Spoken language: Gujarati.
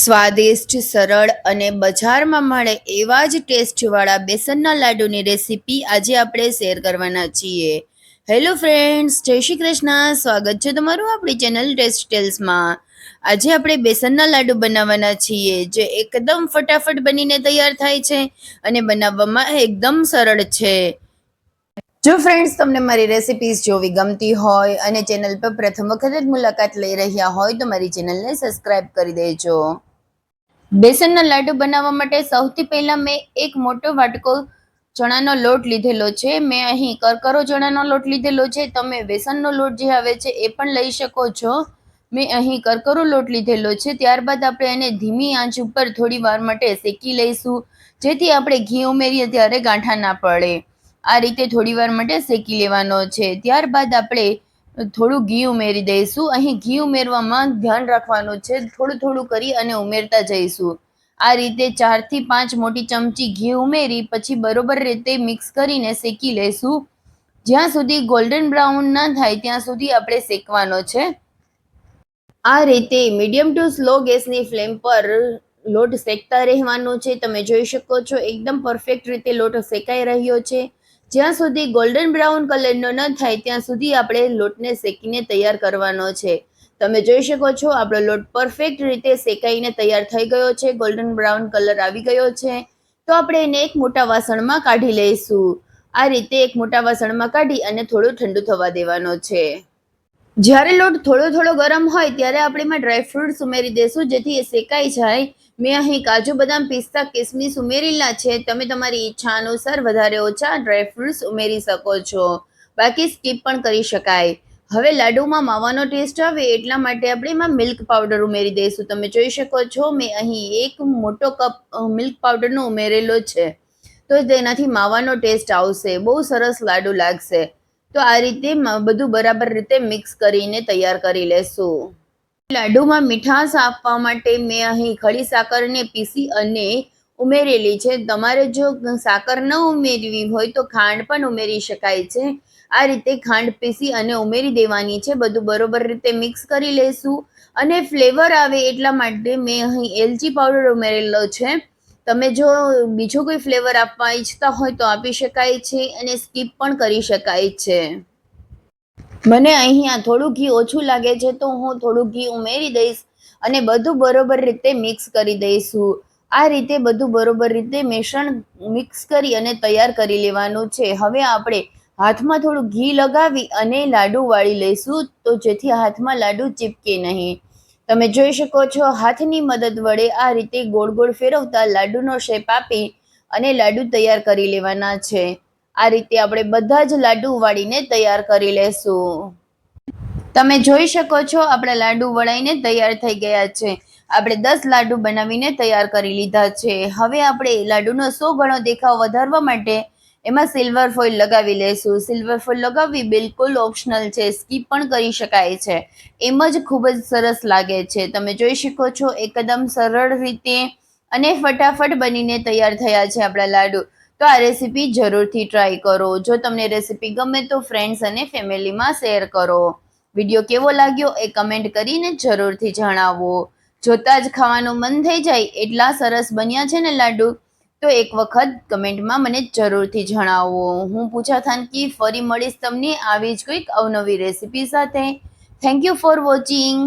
સ્વાદિષ્ટ, સરળ અને બજારમાં મળે એવા જ ટેસ્ટવાળા બેસનના લાડુની રેસીપી આજે આપણે શેર કરવાના છીએ. હેલો ફ્રેન્ડ્સ જય શ્રી કૃષ્ણ. સ્વાગત છે તમારું આપણી ચેનલ ટેસ્ટ ટેલ્સમાં આજે આપણે બેસનના લાડુ બનાવવાના છીએ, જે એકદમ ફટાફટ બનીને તૈયાર થાય છે અને બનાવવામાં એકદમ સરળ છે. જો ફ્રેન્ડ્સ તમને મારી રેસિપીઝ જોવી ગમતી હોય અને ચેનલ પર પ્રથમ વખત જ મુલાકાત લઈ રહ્યા હોય તો મારી ચેનલને સબસ્ક્રાઇબ કરી દેજો. બેસનના લાડુ બનાવવા માટે સૌથી પહેલાં મેં એક મોટો વાટકો ચણાનો લોટ લીધેલો છે. મેં અહીં કરકરો ચણાનો લોટ લીધેલો છે. તમે બેસનનો લોટ જે આવે છે એ પણ લઈ શકો છો. મેં અહીં કરકરો લોટ લીધેલો છે. ત્યારબાદ આપણે એને ધીમી આંચ ઉપર થોડી વાર માટે શેકી લઈશું, જેથી આપણે ઘી ઉમેરીએ ત્યારે ગાંઠા ના પડે. આ રીતે થોડી વાર માટે શેકી લેવાનો છે. ત્યારબાદ આપણે થોડું ઘી ઉમેરી દઈશું. અહીં ઘી ઉમેરવામાં ધ્યાન રાખવાનું છે. થોડું થોડું કરી અને ઉમેરતા જઈશું. આ રીતે ચારથી પાંચ મોટી ચમચી ઘી ઉમેરી, પછી બરોબર રીતે મિક્સ કરીને શેકી લઈશું. જ્યાં સુધી ગોલ્ડન બ્રાઉન ના થાય, ત્યાં સુધી આપણે શેકવાનો છે. આ રીતે મીડિયમ ટુ સ્લો ગેસની ફ્લેમ પર લોટ શેકતા રહેવાનો છે. તમે જોઈ શકો છો, એકદમ પરફેક્ટ રીતે લોટ શેકાઈ રહ્યો છે. જ્યાં સુધી ગોલ્ડન બ્રાઉન કલરનો ન થાય, ત્યાં સુધી આપણે લોટને શેકીને તૈયાર કરવાનો છે. તમે જોઈ શકો છો, આપણો લોટ પરફેક્ટ રીતે શેકાઈને તૈયાર થઈ ગયો છે ગોલ્ડન બ્રાઉન કલર આવી ગયો છે. તો આપણે એને એક મોટા વાસણમાં કાઢી લઈશું. આ રીતે એક મોટા વાસણમાં કાઢી અને થોડું ઠંડુ થવા દેવાનો છે. જ્યારે લોટ થોડો થોડો ગરમ હોય ત્યારે આપણે એમાં ડ્રાયફ્રૂટ્સ ઉમેરી દઈશું જેથી એ શેકાઈ જાય. મેં અહીં કાજુ બદામ પિસ્તા કિસમિસ ઉમેરેલા છે. તમે તમારી ઈચ્છા અનુસાર વધારે ઓછા ડ્રાયફ્રૂટ્સ ઉમેરી શકો છો. બાકી સ્કીપ પણ કરી શકાય. હવે લાડુમાં માવાનો ટેસ્ટ આવે એટલા માટે આપણે એમાં મિલ્ક પાવડર ઉમેરી દઈશું. તમે જોઈ શકો છો, મેં અહીં એક મોટો કપ મિલ્ક પાવડરનો ઉમેરેલો છે. તો તેનાથી માવાનો ટેસ્ટ આવશે. બહુ સરસ લાડુ લાગશે. તો આ રીતે બધું બરાબર રીતે મિક્સ કરીને તૈયાર કરી લેશું. લાડુમાં મીઠાશ આપવા માટે મેં અહીં ખડી સાકરને પીસી અને ઉમેરેલી છે. તમારે જો સાકર ન ઉમેરવી હોય તો ખાંડ પણ ઉમેરી શકાય છે. આ રીતે ખાંડ પીસી અને ઉમેરી દેવાની છે. બધું બરોબર રીતે મિક્સ કરી લઈશું અને ફ્લેવર આવે એટલા માટે મેં અહીં એલચી પાવડર ઉમેરેલો છે. તમે જો બીજો કોઈ ફ્લેવર આપવા ઈચ્છતા હોય તો આપી શકાય છે અને સ્કીપ પણ કરી શકાય છે. મને અહીંયા થોડું ઘી ઓછું લાગે છે તો હું થોડું ઘી ઉમેરી દઈશ અને બધું બરોબર રીતે મિક્સ કરી દઈશું. આ રીતે બધું બરોબર રીતે મિશ્રણ મિક્સ કરી અને તૈયાર કરી લેવાનું છે. હવે આપણે હાથમાં થોડું ઘી લગાવી અને લાડુ વાળી લઈશું તો જેથી હાથમાં લાડુ ચીપકે નહીં. તમે જોઈ શકો છો, હાથની મદદ વડે આ રીતે ગોળ ગોળ ફેરવતા લાડુનો શેપ આપી અને લાડુ તૈયાર કરી લેવાના છે. આ રીતે આપણે બધા જ લાડુ વાળીને તૈયાર કરી લેશું. તમે જોઈ શકો છો, આપણા લાડુ વળાઈને તૈયાર થઈ ગયા છે. આપણે દસ લાડુ બનાવીને તૈયાર કરી લીધા છે. હવે આપણે લાડુનો સો ગણો દેખાવ વધારવા માટે એમાં સિલ્વર ફોઇલ લગાવી લેશું સિલ્વર ફોઇલ લગાવવી બિલકુલ ઓપ્શનલ છે. સ્કીપ પણ કરી શકાય છે. એમ જ ખૂબ જ સરસ લાગે છે. તમે જોઈ શકો છો, એકદમ સરળ રીતે અને ફટાફટ બનીને તૈયાર થયા છે આપણા લાડુ. તો આ રેસીપી જરૂરથી ટ્રાય કરો. જો તમને રેસીપી ગમે તો ફ્રેન્ડ્સ અને ફેમિલીમાં શેર કરો. વીડિયો કેવો લાગ્યો એ કમેન્ટ કરીને જરૂરથી જણાવો. જોતાં જ ખાવાનું મન થઈ જાય એટલા સરસ બન્યા છે ને લાડુ. તો એક વખત કમેન્ટમાં મને જરૂરથી જણાવો. હું પૂછા થાનકી ફરી મળીશ તમને આવી જ કોઈક અવનવી રેસીપી સાથે. Thank you for watching